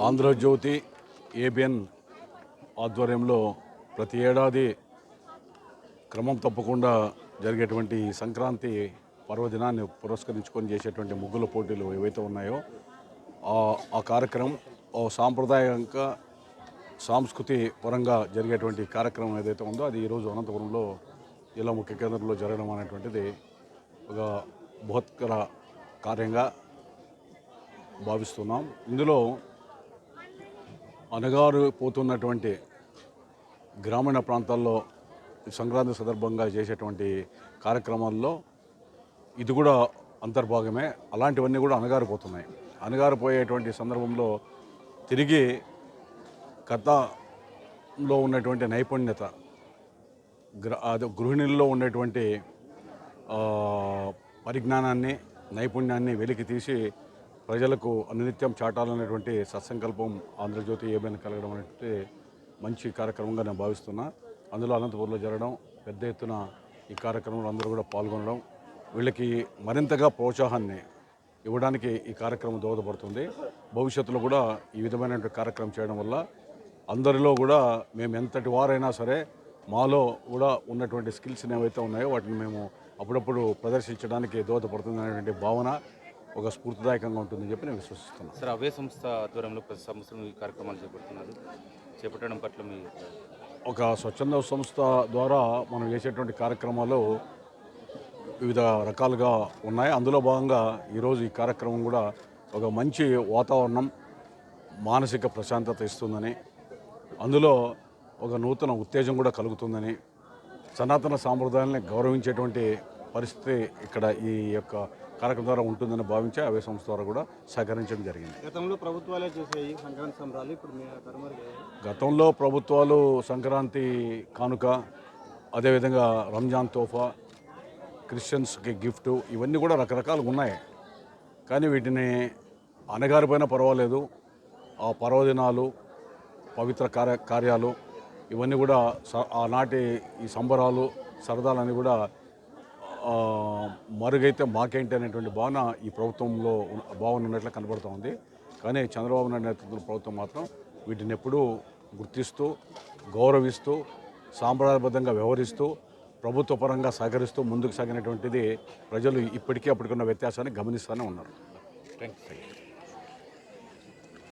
Andhra Jyothi ABN ఆధ్వర్యంలో ప్రతి ఏడాది క్రమం తప్పకుండా జరిగేటువంటి ఈ సంక్రాంతి పర్వదినాన్ని పురస్కరించుకొని చేసేటువంటి ముగ్గుల పోటీలు ఏవైతే ఉన్నాయో ఆ- ఆ కార్యక్రమం ఓ సాంప్రదాయక సాంస్కృతి పరంగా జరిగేటువంటి కార్యక్రమం ఏదైతే ఉందో అది ఈరోజు అనంతపురంలో జిల్లా ముఖ్య కేంద్రంలో జరగడం అనేటువంటిది ఒక బృహత్కర కార్యంగా భావిస్తున్నాం. ఇందులో అనగారు పోతున్నటువంటి గ్రామీణ ప్రాంతాల్లో సంక్రాంతి సందర్భంగా చేసేటువంటి కార్యక్రమాల్లో ఇది కూడా అంతర్భాగమే. అలాంటివన్నీ కూడా అనగారిపోతున్నాయి అనగారిపోయేటువంటి సందర్భంలో తిరిగి కథలో ఉన్నటువంటి నైపుణ్యత గ్ర అది గృహిణుల్లో ఉండేటువంటి పరిజ్ఞానాన్ని నైపుణ్యాన్ని వెలికి తీసి ప్రజలకు అనునిత్యం చాటాలనేటువంటి సత్సంకల్పం ఆంధ్రజ్యోతి ఏమైనా కలగడం అనేటువంటి మంచి కార్యక్రమంగా నేను భావిస్తున్నా. అందులో అనంతపురంలో జరగడం పెద్ద ఎత్తున ఈ కార్యక్రమంలో అందరూ కూడా పాల్గొనడం వీళ్ళకి మరింతగా ప్రోత్సాహాన్ని ఇవ్వడానికి ఈ కార్యక్రమం దోహదపడుతుంది. భవిష్యత్తులో కూడా ఈ విధమైనటువంటి కార్యక్రమం చేయడం వల్ల అందరిలో కూడా మేము ఎంతటి వారైనా సరే మాలో కూడా ఉన్నటువంటి స్కిల్స్ ఏవైతే ఉన్నాయో వాటిని మేము అప్పుడప్పుడు ప్రదర్శించడానికి దోహదపడుతుంది అనేటువంటి భావన ఒక స్ఫూర్తిదాయకంగా ఉంటుందని చెప్పి నేను విశ్వసిస్తున్నాను సార్ అవే సంస్థ ఆధ్వర్యంలో ప్రతి సంవత్సరం ఈ కార్యక్రమాలు చేపడుతున్నారు. చేపట్టడం పట్ల మీ ఒక స్వచ్ఛంద సంస్థ ద్వారా మనం చేసేటువంటి కార్యక్రమాలు వివిధ రకాలుగా ఉన్నాయి. అందులో భాగంగా ఈరోజు ఈ కార్యక్రమం కూడా ఒక మంచి వాతావరణం మానసిక ప్రశాంతత ఇస్తుందని అందులో ఒక నూతన ఉత్తేజం కూడా కలుగుతుందని సనాతన సాంప్రదాయాల్ని గౌరవించేటువంటి పరిస్థితి ఇక్కడ ఈ యొక్క కార్యక్రమం ద్వారా ఉంటుందని భావించి అవే సంస్థ ద్వారా కూడా సహకరించడం జరిగింది. గతంలో ప్రభుత్వాలే చేసాయి సంక్రాంతి సంబరాలు ఇప్పుడు గతంలో ప్రభుత్వాలు సంక్రాంతి కానుక అదేవిధంగా రంజాన్ తోఫా క్రిస్టియన్స్కి గిఫ్ట్ ఇవన్నీ కూడా రకరకాలుగా ఉన్నాయి. కానీ వీటిని అనగారిపోయినా పర్వాలేదు. ఆ పర్వదినాలు పవిత్ర కార్య కార్యాలు ఇవన్నీ కూడా స- ఆనాటి ఈ సంబరాలు సరదాలన్నీ కూడా మరుగైతే మాకేంటి అనేటువంటి భావన ఈ ప్రభుత్వంలో ఉన్న- భావన ఉన్నట్లు కనబడుతూ ఉంది. కానీ చంద్రబాబు నాయుడు నేతృత్వ ప్రభుత్వం మాత్రం వీటిని ఎప్పుడూ గుర్తిస్తూ గౌరవిస్తూ సాంప్రదాయబద్ధంగా వ్యవహరిస్తూ ప్రభుత్వ పరంగా సహకరిస్తూ ముందుకు సాగినటువంటిది ప్రజలు ఇప్పటికీ అప్పటికున్న వ్యత్యాసాన్ని గమనిస్తూనే ఉన్నారు. Thank you